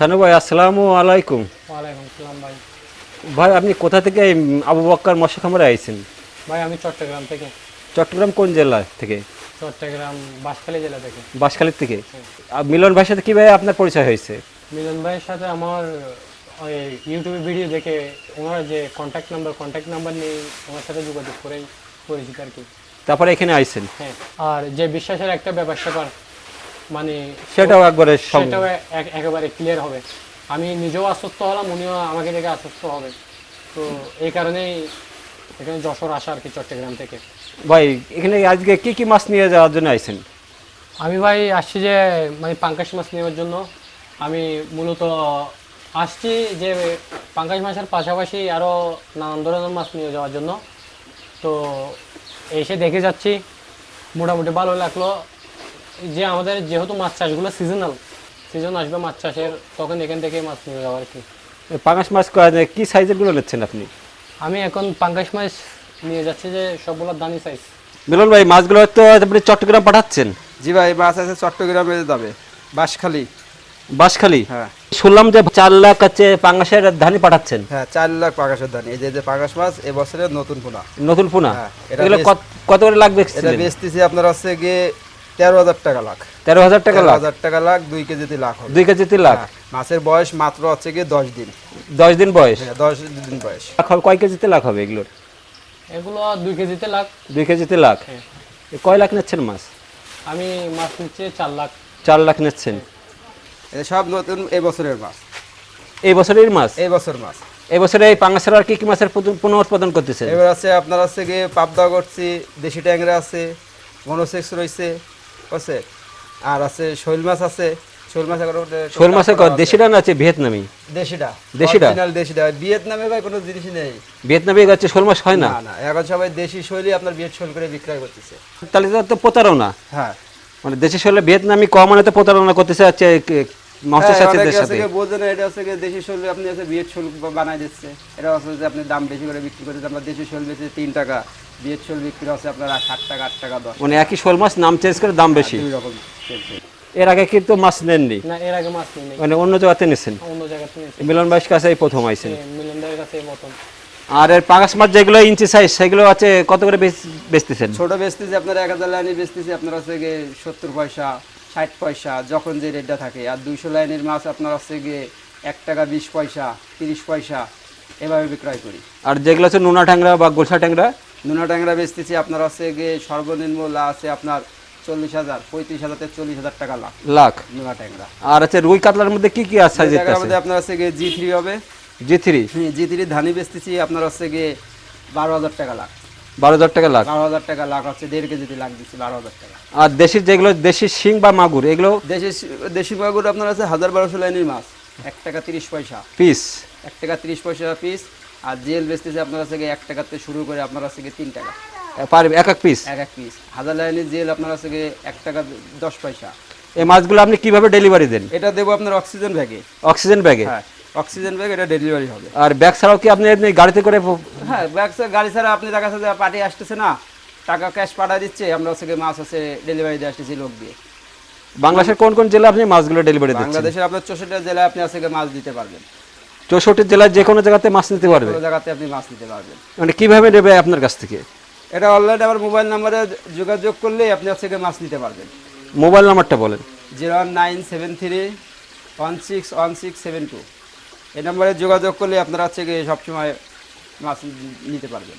শানু ভাই আসসালামু আলাইকুম। ওয়ালাইকুম সালাম ভাই। ভাই আপনি কোথা থেকে এই আবু বক্কার মৎস্য খামারে আইছেন? ভাই আমি চট্টগ্রাম থেকে। চট্টগ্রাম কোন জেলা থেকে? চট্টগ্রাম বাঁশখালী জেলা থেকে। বাঁশখালীর থেকে? আর মিলন ভাইয়ের সাথে কীভাবে আপনার পরিচয় হয়েছে? মিলন ভাইয়ের সাথে আমার ওই ইউটিউবে ভিডিও দেখে ওনার যে কন্ট্যাক্ট নাম্বার কন্ট্যাক্ট নাম্বার নিয়ে ওনার সাথে যোগাযোগ করেই পরিচিত আর কি। তারপরে এখানে আইছেন? হ্যাঁ। আর যে বিশ্বাসের একটা ব্যাপার স্যাপার মানে সেটাও একবারে সেটাও এক- একেবারে ক্লিয়ার হবে। আমি নিজেও আশ্বস্ত হলাম উনিও আমাকে দেখে আশ্বস্ত হবে। তো এই কারণেই এখানে যশোর আসা আর কি চট্টগ্রাম থেকে। ভাই এখানে আজকে কি কি মাছ নিয়ে যাওয়ার জন্য আইছেন? আমি ভাই আসছি যে মানে পাঙ্কাশ মাছ নেওয়ার জন্য। আমি মূলত আসছি যে পাঙ্কাশ মাছের পাশাপাশি আরও নানান ধরনের মাছ নিয়ে যাওয়ার জন্য। তো এসে দেখে যাচ্ছি। মোটামুটি ভালো লাগল। যে আমাদের যেহেতু মাছ চাষগুলো সিজনাল সিজন আসবে মাছ চাষের তখন এখান থেকে মাছ নিয়ে যাওয়া আর কি। পাঙাশ মাছ ক- কি সাইজেরগুলো নিচ্ছেন আপনি? আমি এখন পাঙ্কাশ মাছ নিয়ে যাচ্ছি যে সবগুলো দামি সাইজ মিলন ভাই মাছগুলো তো আপনি চট্টগ্রাম পাঠাচ্ছেন? জি ভাই মাছ আছে চট্টগ্রামে যাবে বাঁশখালী। বাঁশখালী? হ্যাঁ। শুনলাম যে চার লাখ হচ্ছে পাঙ্গাসের ধানি পাঠাচ্ছেন। হ্যাঁ চার লাখ পাকাশের ধান। এই যে যে পাকাশ মাছ এবছরের নতুন পোনা। নতুন পোনা? হ্যাঁ, এটা এগুলো কত- কত করে লাগবে এটা বেচতেছি আপনার হচ্ছে গিয়ে তেরো হাজার টাকা লাখ। তেরো হাজার টাকা লাখ? হাজার টাকা লাখ দুই কেজিতে লাখ হবে। দুই কেজি তিন লাখ? হ্যাঁ, মাছের বয়স মাত্র হচ্ছে গিয়ে দশ দিন। দশ দিন বয়স? হ্যাঁ, দশ দিন বয়স। লাখ হবে, কয় কেজিতে লাখ হবে এগুলোর? এগুলো দুই কেজিতে লাখ। দুই কেজিতে লাখ? হ্যাঁ। কয় লাখ নিচ্ছেন মাছ? আমি মাছ নিচ্ছি চার লাখ। চার লাখ নিচ্ছেন। এটা সব নতুন এবছরের মাছ। এই বছরের মাছ? এই বছর মাছ। এই বছরে এই পাঙ্গাসের আর কি কি মাছের পুন- পুনঃউৎপাদন করতেছেন? এবার আছে আপনার হচ্ছে গিয়ে পাবদা করছি দেশি ট্যাংরা আছে মনোসেক্স রয়েছে আছে। আর আছে শৈল মাছ আছে। শৈল মাছ এখন ওটা- মাছের দেশিটা না আছে ভিয়েতনামি? দেশিটা দেশিটা? দেশিটা ভিয়েতনামে ভাই কোনো জিনিস নেই। ভিয়েতনামে হচ্ছে শোল মাছ হয় না? না এখন সবাই দেশি শৈলী আপনার ভিয়েত শৈল করে বিক্রয় করতেছে। তাহলে তো- তো প্রতারণা। হ্যাঁ। মানে দেশি শৈলে ভিয়েতনামি কম মানে তো প্রতারণা করতেছে হচ্ছে মাছের হ্যাঁ, সাথে। কি এটা হচ্ছে কি দেশি শৈল আপনি আছে বিয়ের শৈল বানাই দিচ্ছে। এটা হচ্ছে যে আপনি দাম বেশি করে বিক্রি করতে আমরা দেশি শৈল তিন টাকা বিয়ের শৈল বিক্রি হচ্ছে আপনার ষাট টাকা আট টাকা দশ মানে একই শোল মাছ নাম চেঞ্জ করে দাম বেশি। দুই রকম এর আগে কিন্তু মাছ নেননি। না এর আগে মাছ নাই মানে অন্য জায়গাতে নিছেন? অন্য জায়গাতে নিয়েছি। মিলন বাইশ কাছে এই প্রথম আইছেন। মিলনদের কাছে এই মতন আর এর পাঙাশ মাছ যেগুলো ইঞ্চি সাইজ সেগুলো আছে কত করে বেচতেছেন? ছোট বেচতেছি আপনার এক হাজার লাইনে বেচতেছি আপনার হচ্ছে গিয়ে সত্তর পয়সা। ষাট পয়সা যখন যে রেটটা থাকে। আর দুইশো লাইনের মাছ আপনার হচ্ছে গিয়ে এক টাকা বিশ পয়সা তিরিশ পয়সা এভাবে বিক্রয় করি। আর যেগুলো হচ্ছে নোনা ট্যাংরা বা গোলসা ট্যাংরা? নোনা ট্যাংরা বেচতেছি আপনার হচ্ছে গিয়ে সর্বনিম্ন লা আছে আপনার চল্লিশ হাজার পঁয়ত্রিশ হাজার থেকে চল্লিশ হাজার টাকা লাখ লাখ? নুনা ট্যাংরা। আর হচ্ছে রুই কাতলার মধ্যে কি কি আছে আছে? মধ্যে আপনার হচ্ছে গিয়ে জি থ্রি হবে। জি থ্রি? জি থ্রি ধানি বেচতেছি আপনার হচ্ছে গিয়ে বারো হাজার টাকা লাখ বারো হাজার টাকা লাখ। বারো হাজার টাকা লাখ হচ্ছে দেড় কেজিতে লাখ দিচ্ছি বারো হাজার টাকা। আর দেশির যেগুলো দেশি শিং বা মাগুর এগুলো? দেশি দেশি মাগুর আপনার আছে হাজার বারোশো লাইনের মাছ এক টাকা তিরিশ পয়সা। পিস? এক টাকা তিরিশ পয়সা পিস আর জেল বেচতেছে আপনার কাছে এক টাকাতে শুরু করে আপনার কাছে তিন টাকা। পার এক এক পিস? এক এক পিস। হাজার লাইনের জেল আপনার কাছে এক টাকা দশ পয়সা। এই মাছগুলো আপনি কীভাবে ডেলিভারি দেন? এটা দেবো আপনার অক্সিজেন ব্যাগে। অক্সিজেন ব্যাগে? হ্যাঁ। অক্সিজেন ব্যাগ এটা ডেলিভারি হবে। আর ব্যাগ ছাড়াও কি আপনি এমনি গাড়িতে করে হ্যাঁ ব্যাগ গাড়ি ছাড়া আপনি দেখা যাচ্ছে পার্টি আসতেছে না টাকা ক্যাশ পাঠিয়ে দিচ্ছে আমরা হচ্ছে মাছ হচ্ছে ডেলিভারি দিয়ে আসতেছি লোক দিয়ে। বাংলাদেশের কোন কোন জেলা আপনি মাছগুলো ডেলিভারি দিচ্ছেন? বাংলাদেশের আপনার চৌষট্টি জেলায় আপনি গিয়ে মাছ দিতে পারবেন। চৌষট্টি জেলার যে কোনো জায়গাতে মাছ নিতে পারবে? কোনো জায়গাতে আপনি মাছ নিতে পারবেন। মানে কীভাবে নেবে আপনার কাছ থেকে? এটা অনলাইনে আমার মোবাইল নাম্বারে যোগাযোগ করলেই আপনি গিয়ে মাছ নিতে পারবেন। মোবাইল নাম্বারটা বলেন। Zero nine seven three one six one six seven two. এই নাম্বারে যোগাযোগ করলে আপনারা হচ্ছে সবসময় মাছ নিতে পারবেন।